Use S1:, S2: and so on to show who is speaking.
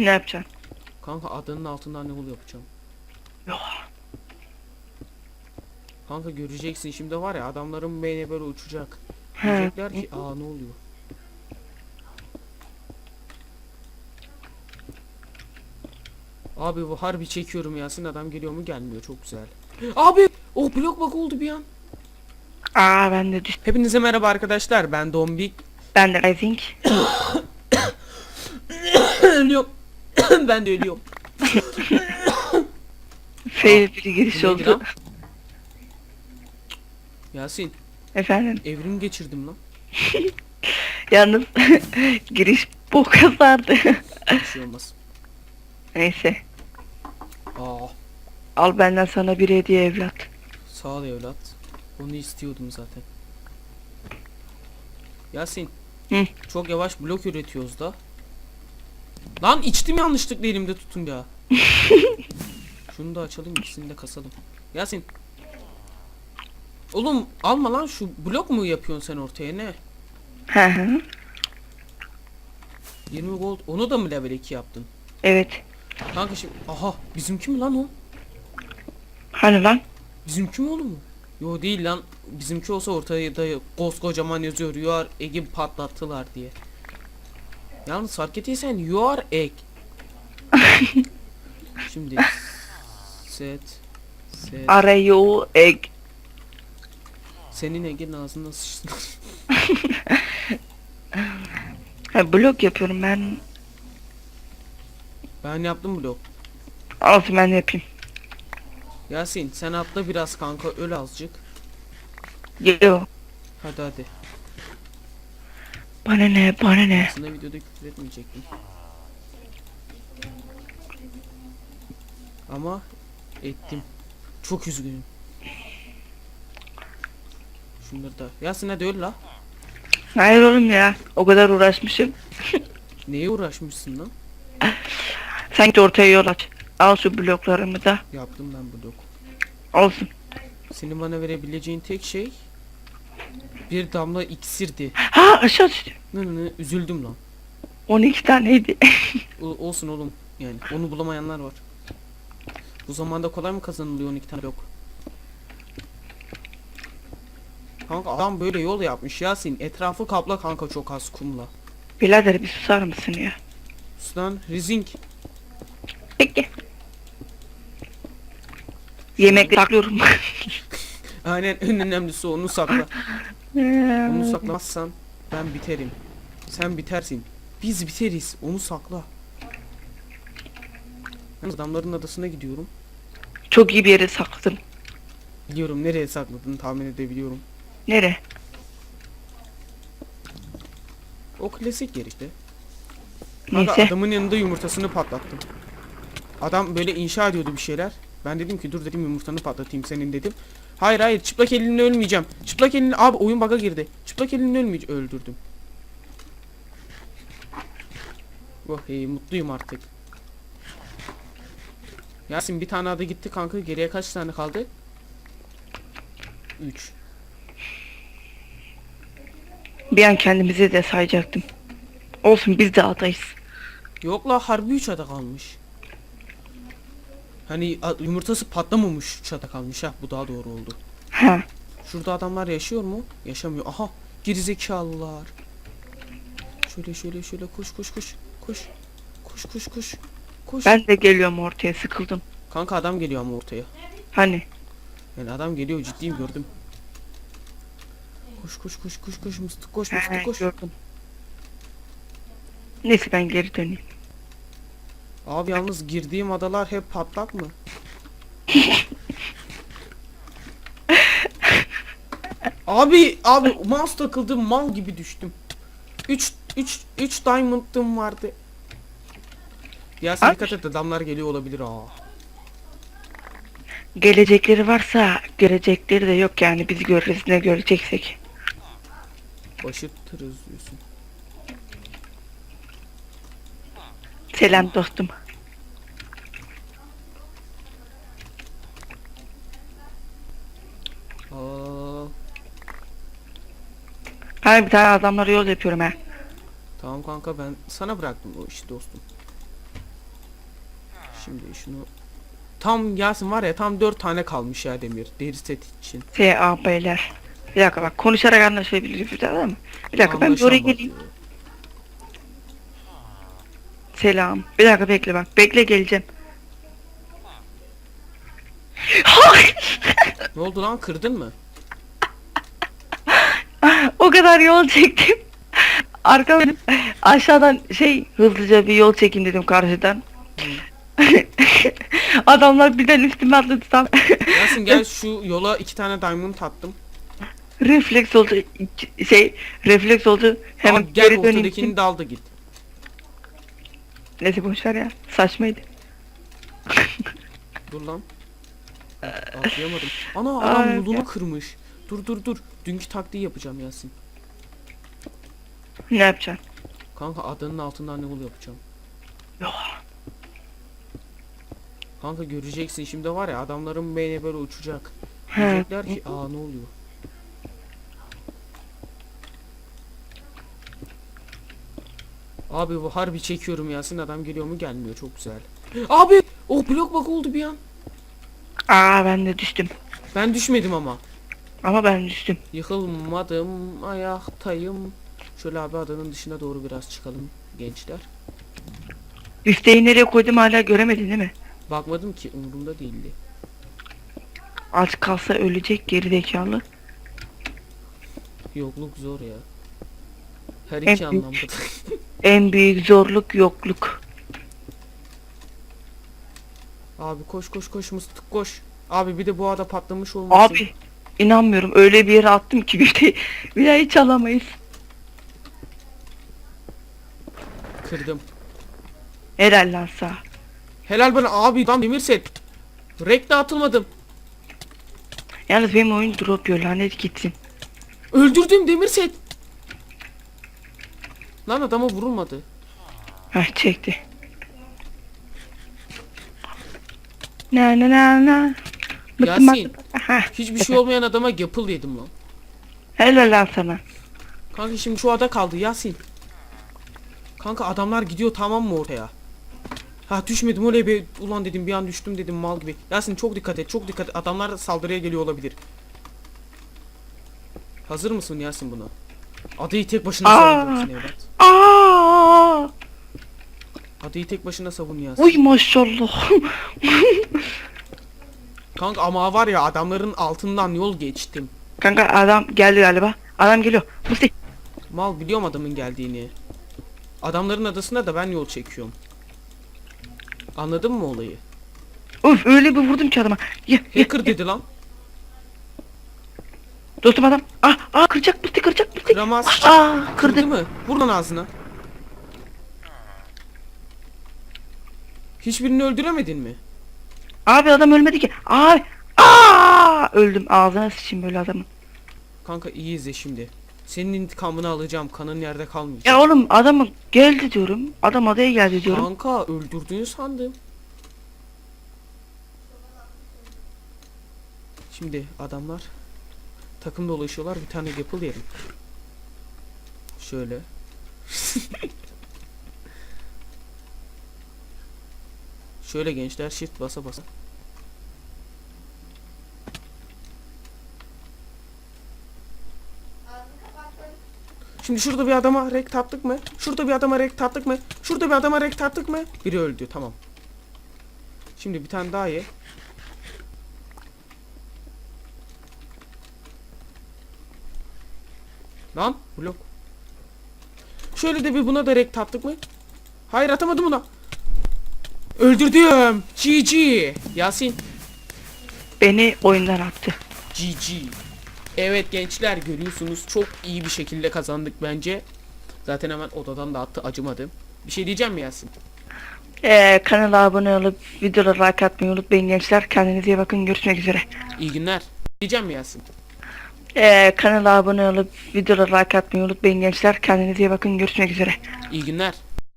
S1: Ne yapacaksın?
S2: Kanka adanın altından ne yol yapacağım.
S1: Yok.
S2: Kanka göreceksin şimdi var ya adamların beyni böyle uçacak.
S1: He.
S2: Diyecekler ki aa ne oluyor? Abi bu harbi çekiyorum Yasin adam geliyor mu gelmiyor çok güzel. Abi o blok bak oldu bir an.
S1: Aa ben de düştüm.
S2: Hepinize merhaba arkadaşlar ben Dombik.
S1: Ben de Rising.
S2: ölüyorum. ben de ölüyorum.
S1: Fail bir giriş
S2: Bu neydi
S1: oldu.
S2: lan? Yasin
S1: Efendim.
S2: evrim geçirdim lan.
S1: Yalnız giriş bu kazardı.
S2: Bir şey olmaz.
S1: Neyse.
S2: Aa
S1: Al benden sana bir hediye evlat.
S2: sağ ol evlat. Onu istiyordum zaten. Yasin.
S1: Hı.
S2: Çok yavaş blok üretiyoruz da. Lan içtim yanlışlıkla elimde tutunca. Şunu da açalım ikisini de kasalım. Yasin. Oğlum alma lan şu blok mu yapıyorsun sen ortaya ne?
S1: Hı hı.
S2: 20 gold onu da mı level 2 yaptın?
S1: Evet.
S2: Kanka şimdi aha bizimki mi lan o?
S1: Hani lan?
S2: Bizimki mi oğlum? Yo değil lan. Bizimki olsa ortaya da koskocaman yazıyor. You are egg'i patlattılar diye. Yalnız fark ettiysen you are egg. Şimdi set set
S1: Arayı egg.
S2: senin egg'in ağzına sıçtı.
S1: Ha, blok yapıyorum ben.
S2: ben yaptım blok.
S1: Olsun ben de yapayım.
S2: Yasin sen atla biraz kanka öl azıcık.
S1: Yo.
S2: Hadi hadi.
S1: Bana ne bana ne.
S2: Aslında videoda küfür etmeyecektim. Ama ettim. Çok üzgünüm. Şunları da. Yasin hadi öl la.
S1: Hayır oğlum ya. O kadar uğraşmışım.
S2: Neye uğraşmışsın lan?
S1: Sen git ortaya yol aç. Al şu bloklarımı da.
S2: Yaptım ben blok.
S1: Olsun.
S2: Senin bana verebileceğin tek şey bir damla iksirdi.
S1: Ha aşağı düştüm.
S2: Nı nı üzüldüm lan.
S1: 12 taneydi.
S2: O- olsun oğlum. Yani onu bulamayanlar var. Bu zamanda kolay mı kazanılıyor 12 tane blok? Kanka adam böyle yol yapmış Yasin. Etrafı kapla kanka çok az kumla.
S1: Birader bir susar mısın ya?
S2: Ustan Rizing.
S1: Peki. Yemek saklıyorum.
S2: Aynen en önemlisi onu sakla. Onu saklamazsan ben biterim. Sen bitersin. Biz biteriz. Onu sakla. Ben adamların adasına gidiyorum.
S1: Çok iyi bir yere sakladım.
S2: Biliyorum nereye sakladığını tahmin edebiliyorum.
S1: Nere?
S2: O klasik yer işte.
S1: Neyse.
S2: adamın yanında yumurtasını patlattım. Adam böyle inşa ediyordu bir şeyler. Ben dedim ki dur dedim yumurtanı patlatayım senin dedim. Hayır hayır çıplak elinle ölmeyeceğim. Çıplak elinle abi oyun bug'a girdi. Çıplak elinle ölmeyeceğim. Öldürdüm. Oh hey mutluyum artık. Yasin bir tane adı gitti kanka. Geriye kaç tane kaldı? 3.
S1: Bir an kendimize de sayacaktım. Olsun biz de adayız.
S2: Yok la harbi 3 ada kalmış. Hani yumurtası patlamamış 3 ada kalmış ha bu daha doğru oldu.
S1: Ha.
S2: Şurada adamlar yaşıyor mu? Yaşamıyor. Aha gerizekalılar. Şöyle şöyle şöyle koş koş koş. Koş. Koş koş koş. Koş.
S1: Ben de geliyorum ortaya sıkıldım.
S2: Kanka adam geliyor ama ortaya.
S1: Hani?
S2: Yani adam geliyor ciddiyim gördüm. Koş koş koş koş koş mıstık koş mıstık koş.
S1: gördüm. Neyse ben geri döneyim.
S2: Abi yalnız girdiğim adalar hep patlak mı? abi abi mouse takıldı mal gibi düştüm. 3 3 3 diamond'ım vardı. Ya sen dikkat et adamlar geliyor olabilir aa.
S1: Gelecekleri varsa görecekleri de yok yani biz görürüz ne göreceksek.
S2: Başırtırız diyorsun.
S1: Selam dostum. Hani bir tane adamlara yol yapıyorum ha.
S2: tamam kanka ben sana bıraktım o işi dostum. Şimdi şunu tam Yasin var ya tam 4 tane kalmış ya demir deri set için.
S1: S.A. beyler. Bir dakika bak konuşarak anlaşabiliriz bir daha mı? Bir dakika ben bir oraya geleyim. Selam. Bir dakika bekle bak. Bekle geleceğim.
S2: Ne oldu lan kırdın mı?
S1: o kadar yol çektim. Arka benim aşağıdan şey hızlıca bir yol çekin dedim karşıdan. Adamlar birden üstüme atladı tam.
S2: Yasin gel şu yola iki tane diamond attım.
S1: refleks oldu. Şey refleks oldu. Hemen
S2: Hemen gel
S1: geri döneyim.
S2: ortadakini de al da git.
S1: Neyse boşver ya. Saçmaydı.
S2: Dur lan. Atlayamadım. Ana adam
S1: Ay,
S2: yolunu
S1: ya.
S2: kırmış. Dur dur dur. Dünkü taktiği yapacağım Yasin.
S1: Ne yapacaksın?
S2: Kanka adanın altından ne yol yapacağım.
S1: Yok.
S2: Kanka göreceksin şimdi var ya adamların beyni böyle uçacak.
S1: He.
S2: Diyecekler ki aa ne oluyor? Abi bu harbi çekiyorum Yasin adam geliyor mu gelmiyor çok güzel. Abi o blok bak oldu bir an.
S1: Aa ben de düştüm.
S2: Ben düşmedim ama.
S1: Ama ben düştüm.
S2: Yıkılmadım ayaktayım. Şöyle abi adanın dışına doğru biraz çıkalım gençler.
S1: Üsteği nereye koydum hala göremedin değil mi?
S2: Bakmadım ki umurumda değildi.
S1: Aç kalsa ölecek gerizekalı.
S2: Yokluk zor ya. Her iki anlamda.
S1: En büyük zorluk yokluk.
S2: Abi koş koş koş mıstık koş. Abi bir de bu ada patlamış olmasın.
S1: Abi inanmıyorum öyle bir yere attım ki bir de bir daha hiç alamayız.
S2: Kırdım.
S1: Helal lan sağ.
S2: Helal bana abi tam demir set. Rekte atılmadım.
S1: Yalnız benim oyun drop yiyor lanet gitsin.
S2: Öldürdüm demir set. Lan adama vurulmadı.
S1: Heh çekti. Na na na na. Bıktım
S2: Yasin.
S1: bak- Heh,
S2: Hiçbir şey olmayan adama yapıl yedim lan.
S1: helal lan sana.
S2: Kanka şimdi şu ada kaldı Yasin. Kanka adamlar gidiyor tamam mı ortaya? Ha düşmedim oraya bir ulan dedim bir an düştüm dedim mal gibi. Yasin çok dikkat et çok dikkat et adamlar saldırıya geliyor olabilir. Hazır mısın Yasin buna? Adayı tek başına evlat.
S1: Aa!
S2: Adayı tek başına savun.
S1: Uy maşallah.
S2: Kanka ama var ya adamların altından yol geçtim.
S1: Kanka adam geldi galiba. Adam geliyor. Musti.
S2: Mal biliyorum adamın geldiğini. Adamların adasında da ben yol çekiyorum. Anladın mı olayı?
S1: Uf öyle bir vurdum ki adama. Ye.
S2: Hacker dedi lan.
S1: Dostum adam. Ah ah kıracak Musti kıracak.
S2: Kıramaz.
S1: Ah
S2: Kırdı
S1: kırdı.
S2: mı? Vur lan ağzına. Hiçbirini öldüremedin mi?
S1: Abi adam ölmedi ki. Ay. Aa öldüm. Ağzına sıçayım böyle adamın.
S2: Kanka iyi izle şimdi. Senin intikamını alacağım. Kanın yerde kalmayacak.
S1: Ya oğlum adamı geldi diyorum. Adam adaya geldi diyorum.
S2: Kanka öldürdüğünü sandım. Şimdi adamlar takım dolaşıyorlar. Bir tane yapıl yerim. Şöyle. Şöyle gençler shift basa basa. Şimdi şurada bir adama rekt attık mı? Şurada bir adama rekt attık mı? Şurada bir adama rekt attık mı? Biri öldü tamam. Şimdi bir tane daha ye. Lan blok. Şöyle de bir buna da rekt attık mı? Hayır atamadım buna. Öldürdüm. GG. Yasin.
S1: Beni oyundan attı.
S2: GG. Evet gençler görüyorsunuz çok iyi bir şekilde kazandık bence. Zaten hemen odadan da attı acımadı. Bir şey diyeceğim mi Yasin?
S1: Ee, kanala abone olup videolara like atmayı unutmayın gençler. Kendinize iyi bakın. Görüşmek üzere.
S2: İyi günler. Diyeceğim mi Yasin?
S1: Ee, kanala abone olup videolara like atmayı unutmayın gençler. Kendinize iyi bakın. Görüşmek üzere.
S2: İyi günler.